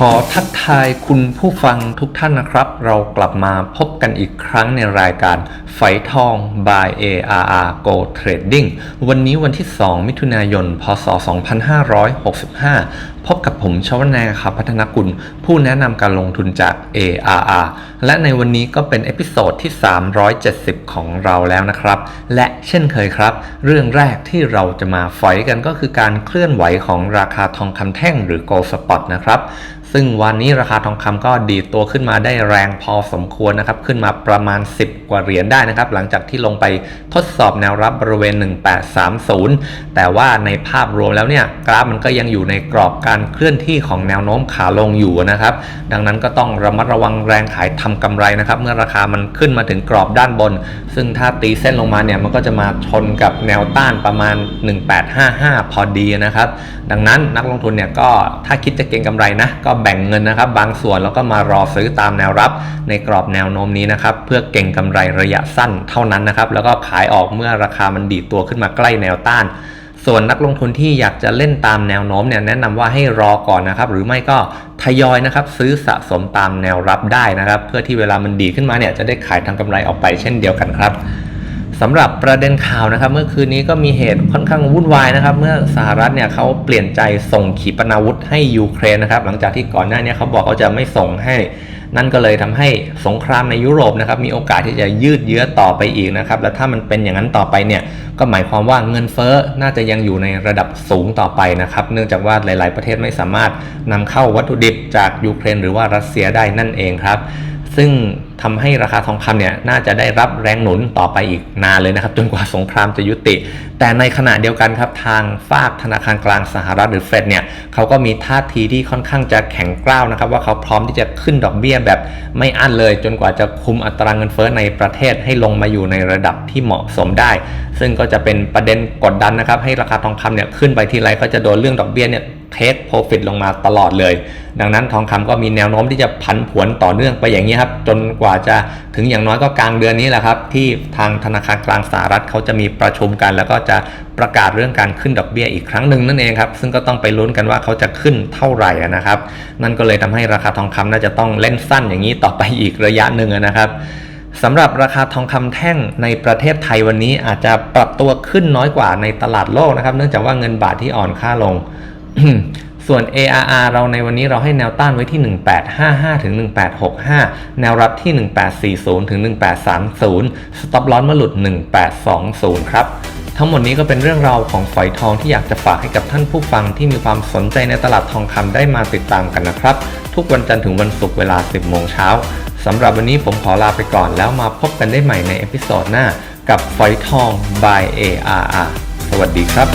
ขอทักทายคุณผู้ฟังทุกท่านนะครับ เรากลับมาพบกันอีกครั้งในรายการไฟทอง by ARR Go Trading วันนี้วันที่ 2 มิถุนายน พศ 2565 พบกับผมชวนแนครับพัฒนกุล ผู้แนะนำการลงทุนจาก ARR และในวันนี้ก็เป็นเอพิโซดที่ 370 ของเราแล้วนะครับ และเช่นเคยครับ เรื่องแรกที่เราจะมาฝอยกันก็คือการเคลื่อนไหวของราคาทองคำแท่งหรือ Gold Spot นะครับซึ่งวันนี้ราคาทองคำก็ดีดตัวขึ้นมาได้แรงพอสมควรนะครับ ขึ้นมาประมาณ 10 กว่าเหรียญได้นะครับ หลังจากที่ลงไปทดสอบแนวรับบริเวณ 1830 แต่ว่าในภาพรวมแล้วเนี่ยกราฟมันก็ยังอยู่ในกรอบการเคลื่อนที่ของแนวโน้มขาลงอยู่นะครับ ดังนั้นก็ต้องระมัดระวังแรงขายทำกำไรนะครับ เมื่อราคามันขึ้นมาถึงกรอบด้านบน ซึ่งถ้าตีเส้นลงมาเนี่ยมันก็จะมาชนกับแนวต้านประมาณ 1855 พอดีนะครับ ดังนั้นนักลงทุนเนี่ยก็ถ้าคิดจะเก็งกำไรนะก็แบ่งเงินนะครับ บางส่วนแล้วก็มารอซื้อตามแนวรับในกรอบแนวโน้มนี้นะครับ เพื่อเก็งกำไรระยะสั้นเท่านั้นนะครับ แล้วก็ขายออกเมื่อราคามันดีดตัวขึ้นมาใกล้แนวต้าน ส่วนนักลงทุนที่อยากจะเล่นตามแนวโน้มเนี่ยแนะนำว่าให้รอก่อนนะครับ หรือไม่ก็ทยอยนะครับซื้อสะสมตามแนวรับได้นะครับ เพื่อที่เวลามันดีขึ้นมาเนี่ยจะได้ขายทางกำไรออกไปเช่นเดียวกันครับสำหรับประเด็นข่าวนะครับ เมื่อคืนนี้ก็มีเหตุค่อนข้างวุ่นวายนะครับ เมื่อสหรัฐเนี่ยเขาเปลี่ยนใจส่งขีปนาวุธให้ยูเครนนะครับ หลังจากที่ก่อนหน้านี้เขาบอกเขาจะไม่ส่งให้ นั่นก็เลยทำให้สงครามในยุโรปนะครับมีโอกาสที่จะยืดเยื้อต่อไปอีกนะครับและถ้ามันเป็นอย่างนั้นต่อไปเนี่ยก็หมายความว่าเงินเฟ้อน่าจะยังอยู่ในระดับสูงต่อไปนะครับ เนื่องจากว่าหลาย ๆ ประเทศไม่สามารถนำเข้าวัตถุดิบจากยูเครน หรือว่ารัสเซียได้นั่นเองครับ ซึ่งทำให้ราคาทองคำเนี่ยน่าจะได้รับแรงหนุนต่อไปอีกนานเลยนะครับ จนกว่าสงครามจะยุติ แต่ในขณะเดียวกันครับทางฝากธนาคารกลางสหรัฐหรือเฟดเนี่ยเขาก็มีท่าทีที่ค่อนข้างจะแข็งกร้าวนะครับ ว่าเขาพร้อมที่จะขึ้นดอกเบี้ยแบบไม่อั้นเลย จนกว่าจะคุมอัตราเงินเฟ้อในประเทศให้ลงมาอยู่ในระดับที่เหมาะสมได้ ซึ่งก็จะเป็นประเด็นกดดันนะครับให้ราคาทองคำเนี่ยขึ้นไปทีไรก็จะโดนเรื่องดอกเบี้ยเนี่ย เทคโปรฟิตลงมาตลอดเลย ดังนั้นทองคำก็มีแนวโน้มที่จะผันผวนต่อเนื่องไปอย่างนี้ครับ จนกว่าจะถึงอย่างน้อยก็กลางเดือนนี้แหละครับ ที่ทางธนาคารกลางสหรัฐเขาจะมีประชุมกัน แล้วก็จะประกาศเรื่องการขึ้นดอกเบี้ยอีกครั้งหนึ่งนั่นเองครับ ซึ่งก็ต้องไปลุ้นกันว่าเขาจะขึ้นเท่าไหร่นะครับ นั่นก็เลยทำให้ราคาทองคำน่าจะต้องเล่นสั้นอย่างนี้ต่อไปอีกระยะหนึ่งนะครับสำหรับราคาทองคำแท่งในประเทศไทยวันนี้อาจจะปรับตัวขึ้นน้อยกว่าในตลาดโลกนะครับ เนื่องจากว่าเงินบาทที่อ่อนค่าลง ส่วน ARR เราในวันนี้เราให้แนวต้านไว้ที่ 1855 ถึง 1865 แนวรับที่ 1840 ถึง 1830สต็อปลอสมาหลุด 1820 ครับ ทั้งหมดนี้ก็เป็นเรื่องราวของฝอยทองที่อยากจะฝากให้กับท่านผู้ฟังที่มีความสนใจในตลาดทองคำได้มาติดตามกันนะครับ ทุกวันจันทร์ถึงวันศุกร์เวลา 10 โมงเช้าสำหรับวันนี้ผมขอลาไปก่อนแล้วมาพบกันได้ใหม่ในเอพิโซดหน้ากับฝอยทอง by ARR สวัสดีครับ